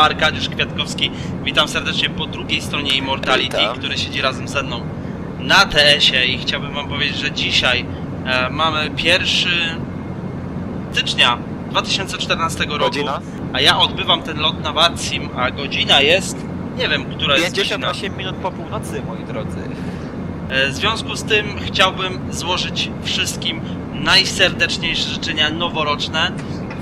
Arkadiusz Kwiatkowski. Witam serdecznie po drugiej stronie Immortality, Witam. który siedzi razem ze mną na TS-ie i chciałbym wam powiedzieć, że dzisiaj e, mamy 1 stycznia 2014 roku, Godzina? a ja odbywam ten lot na Vatsim, a godzina jest, nie wiem, która jest godzina. 58 minut po północy, moi drodzy. E, W związku z tym chciałbym złożyć wszystkim najserdeczniejsze życzenia noworoczne.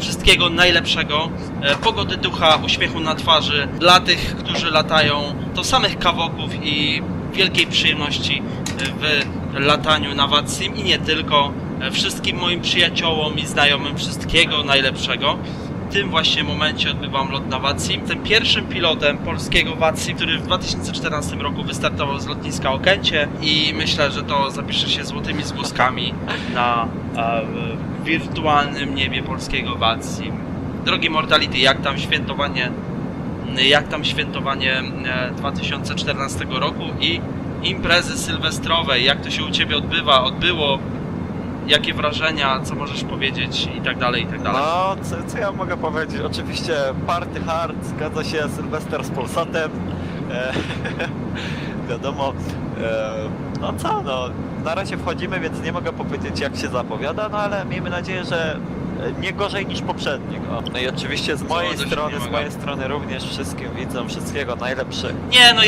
Wszystkiego najlepszego, e, pogody ducha, uśmiechu na twarzy dla tych, którzy latają, to samych kawoków i wielkiej przyjemności e, w lataniu na Watsim i nie tylko. E, Wszystkim moim przyjaciołom i znajomym wszystkiego najlepszego. Tym właśnie momencie odbywam lot na Watsim. Jestem pierwszym pilotem polskiego Watsim, który w 2014 roku wystartował z lotniska Okęcie i myślę, że to zapisze się złotymi zgłoskami na e, wirtualnym niebie polskiego Watsim. Drogi Mortality, jak tam świętowanie jak tam świętowanie e, 2014 roku i imprezy sylwestrowe, jak to się u Ciebie odbywa, odbyło, jakie wrażenia, co możesz powiedzieć i tak dalej, i tak dalej. No, co, co ja mogę powiedzieć? Oczywiście party hard, zgadza się, Sylwester z Polsatem. E, wiadomo. E, no co, no, na razie wchodzimy, więc nie mogę powiedzieć jak się zapowiada, no ale miejmy nadzieję, że nie gorzej niż poprzednik. O. No i oczywiście z mojej strony, z mojej strony również wszystkim widzom wszystkiego najlepszego. Nie, no.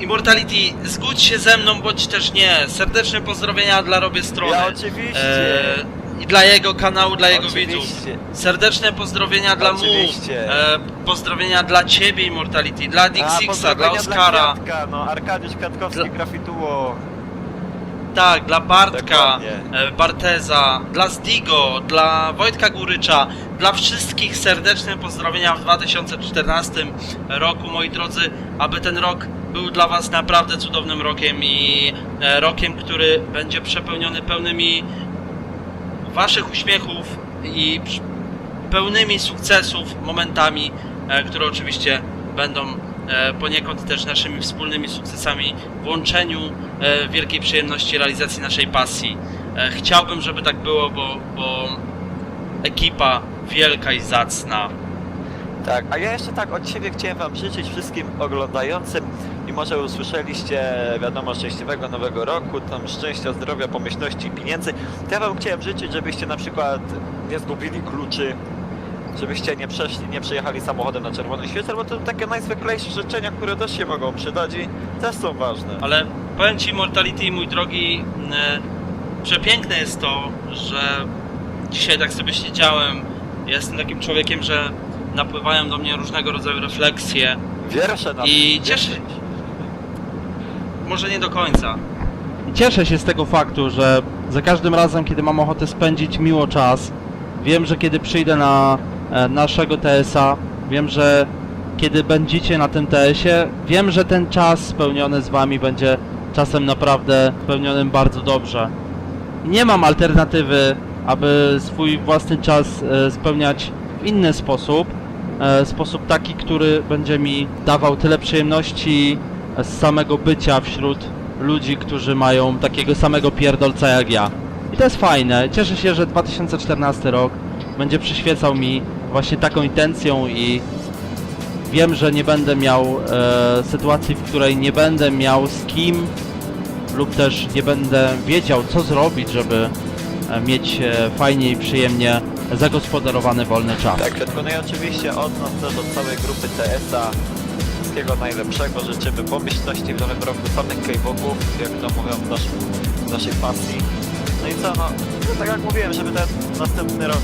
Immortality, zgódź się ze mną, bądź też nie. Serdeczne pozdrowienia dla Robię Strony. Ja oczywiście. E, I dla jego kanału, dla jego widzów. oczywiście. Serdeczne pozdrowienia dla mu. Oczywiście. E, pozdrowienia dla ciebie, Immortality, dla Dixixa, dla Oskara. Kwiatka, no, Arkadiusz Kwiatkowski Dla- grafituło. Tak, dla Bartka, e, Barteza, dla Zdigo, dla Wojtka Górycza, dla wszystkich serdeczne pozdrowienia w 2014 roku, moi drodzy, aby ten rok był dla Was naprawdę cudownym rokiem i e, rokiem, który będzie przepełniony pełnymi Waszych uśmiechów i pełnymi sukcesów, momentami, e, które oczywiście będą e, poniekąd też naszymi wspólnymi sukcesami w łączeniu wielkiej przyjemności realizacji naszej pasji. Chciałbym, żeby tak było, bo, bo ekipa wielka i zacna. Tak, a ja jeszcze tak od siebie chciałem wam życzyć wszystkim oglądającym i może usłyszeliście, wiadomo, szczęśliwego nowego roku, tam szczęścia, zdrowia, pomyślności i pieniędzy. To ja wam chciałem życzyć, żebyście na przykład nie zgubili kluczy, żebyście nie przeszli, nie przejechali samochodem na czerwonym świetle, bo to takie najzwyklejsze życzenia, które też się mogą przydać i też są ważne. Ale powiem Ci, Mortality, mój drogi, e, przepiękne jest to, że dzisiaj tak sobie siedziałem. Jestem takim człowiekiem, że napływają do mnie różnego rodzaju refleksje. Wiersze na I cieszę- Może nie do końca. Cieszę się z tego faktu, że za każdym razem, kiedy mam ochotę spędzić miło czas, wiem, że kiedy przyjdę na e, naszego TS-a, wiem, że kiedy będziecie na tym TS-ie, wiem, że ten czas spełniony z wami będzie czasem naprawdę spełnionym bardzo dobrze. Nie mam alternatywy, aby swój własny czas e, spełniać w inny sposób, e, sposób taki, który będzie mi dawał tyle przyjemności z samego bycia wśród ludzi, którzy mają takiego samego pierdolca jak ja. I to jest fajne. Cieszę się, że 2014 rok będzie przyświecał mi właśnie taką intencją i wiem, że nie będę miał e, sytuacji, w której nie będę miał z kim lub też nie będę wiedział, co zrobić, żeby e, mieć e, fajnie i przyjemnie zagospodarowany wolny czas. Tak, i oczywiście od nas też, od całej grupy TS-a wszystkiego najlepszego, życzymy pomyślności w nowym roku, samych kejwoków, jak to mówią w, naszym, naszej pasji. No i co, no, no tak jak mówiłem, żeby ten następny rok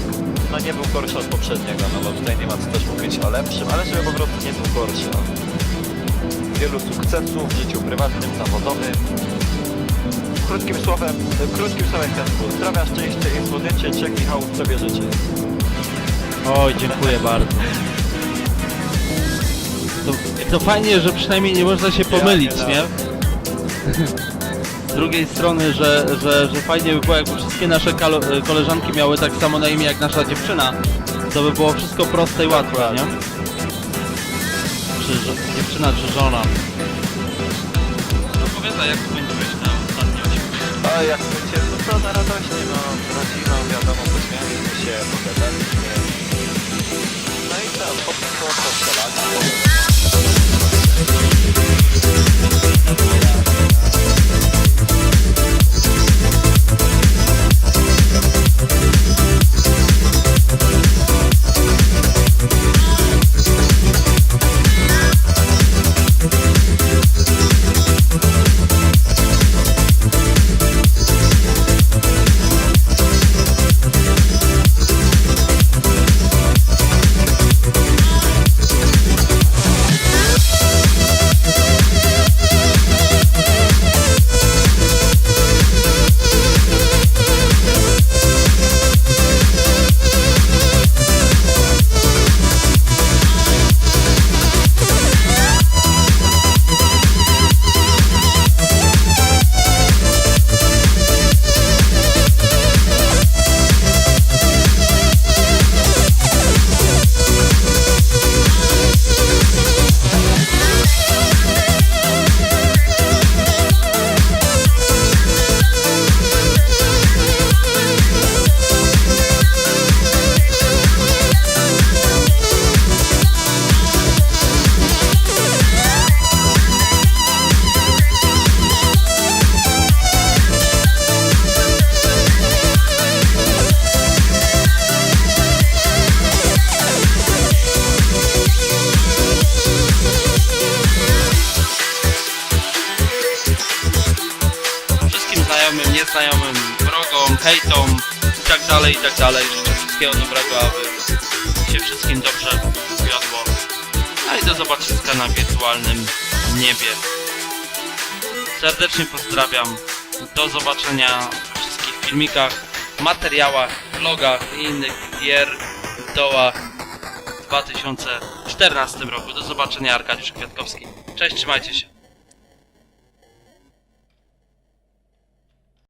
no nie był gorszy od poprzedniego, no bo tutaj nie ma co też mówić o lepszym, ale żeby po prostu nie był gorszy. No. Wielu sukcesów w życiu prywatnym, zawodowym. Krótkim słowem, krótkim słowem Kwiatku, zdrowia, szczęścia i słodyczy, czek Michał sobie życzy. Oj, dziękuję bardzo. To, to fajnie, że przynajmniej nie można się pomylić, nie? Z drugiej strony, że, że, że fajnie by było, jakby wszystkie nasze koleżanki miały tak samo na imię jak nasza dziewczyna. To by było wszystko proste i łatwe, nie? Czy dziewczyna, czy żona. No powiadaj, jak odcinek. A jak będzie, no na radośnie, hejtom i tak dalej, i tak dalej. Życzę wszystkiego dobrego, aby się wszystkim dobrze wiodło. A i do zobaczyska na wirtualnym niebie. Serdecznie pozdrawiam. Do zobaczenia w wszystkich filmikach, materiałach, vlogach i innych gier, dołach w 2014 roku. Do zobaczenia Arkadiusz Kwiatkowski. Cześć, trzymajcie się.